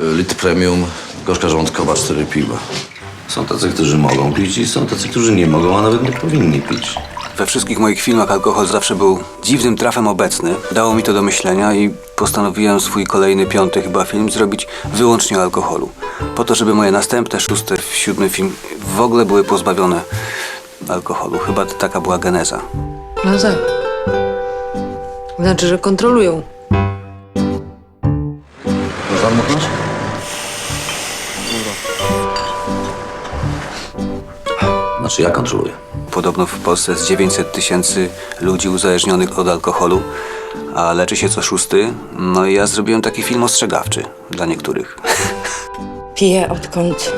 Lit premium, gorzka żołądkowa, cztery piwa. Są tacy, którzy mogą pić i są tacy, którzy nie mogą, a nawet nie powinni pić. We wszystkich moich filmach alkohol zawsze był dziwnym trafem obecny. Dało mi to do myślenia i postanowiłem swój kolejny, piąty chyba film zrobić wyłącznie o alkoholu. Po to, żeby moje następne, szósty, siódmy film w ogóle były pozbawione alkoholu. Chyba to taka była geneza. No tak. Znaczy, że kontrolują. Można Znaczy ja kontroluję. Podobno w Polsce jest 900 tysięcy ludzi uzależnionych od alkoholu, a leczy się co szósty. No i ja zrobiłem taki film ostrzegawczy dla niektórych. Piję odkąd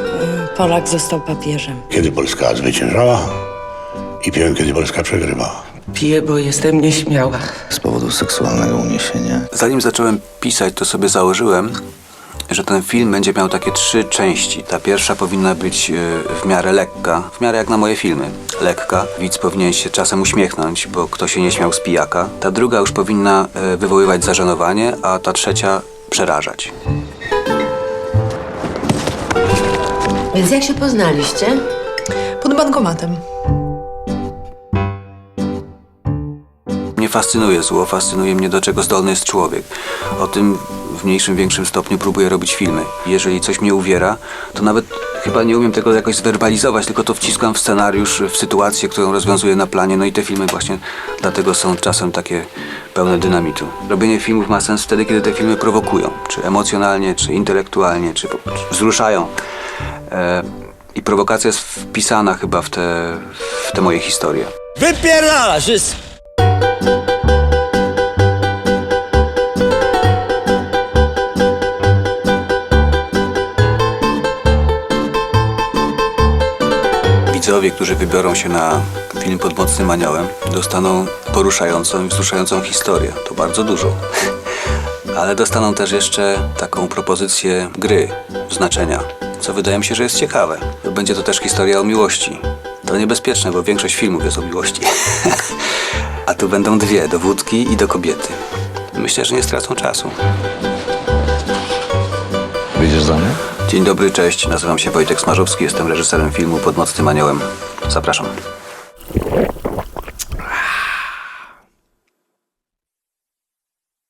y, Polak został papieżem. kiedy Polska zwyciężała i piłem, kiedy Polska przegrywała. Piję, bo jestem nieśmiała. z powodu seksualnego uniesienia. Zanim zacząłem pisać, to sobie założyłem, że ten film będzie miał takie trzy części. Ta pierwsza powinna być e, w miarę lekka, w miarę jak na moje filmy. Lekka. Widz powinien się czasem uśmiechnąć, bo kto się nie śmiał z pijaka. Ta druga już powinna e, wywoływać zażenowanie, a ta trzecia przerażać. Więc jak się poznaliście? Pod bankomatem. Mnie fascynuje zło, fascynuje mnie do czego zdolny jest człowiek. O tym w mniejszym, większym stopniu próbuję robić filmy. Jeżeli coś mnie uwiera, to nawet chyba nie umiem tego jakoś zwerbalizować, tylko to wciskam w scenariusz, w sytuację, którą rozwiązuję na planie. No i te filmy właśnie dlatego są czasem takie pełne dynamitu. Robienie filmów ma sens wtedy, kiedy te filmy prowokują, czy emocjonalnie, czy intelektualnie, czy, wzruszają. E, I prowokacja jest wpisana chyba w te, w te moje historie. Wypierdalasz! Widzowie, którzy wybiorą się na film pod mocnym aniołem, dostaną poruszającą i wzruszającą historię. To bardzo dużo. Ale dostaną też jeszcze taką propozycję gry, znaczenia, co wydaje mi się, że jest ciekawe. Będzie to też historia o miłości. To niebezpieczne, bo większość filmów jest o miłości. A tu będą dwie, do wódki i do kobiety. Myślę, że nie stracą czasu. Wyjdziesz za mnie? Dzień dobry, cześć. Nazywam się Wojtek Smarzowski, jestem reżyserem filmu Pod Mocnym Aniołem. Zapraszam.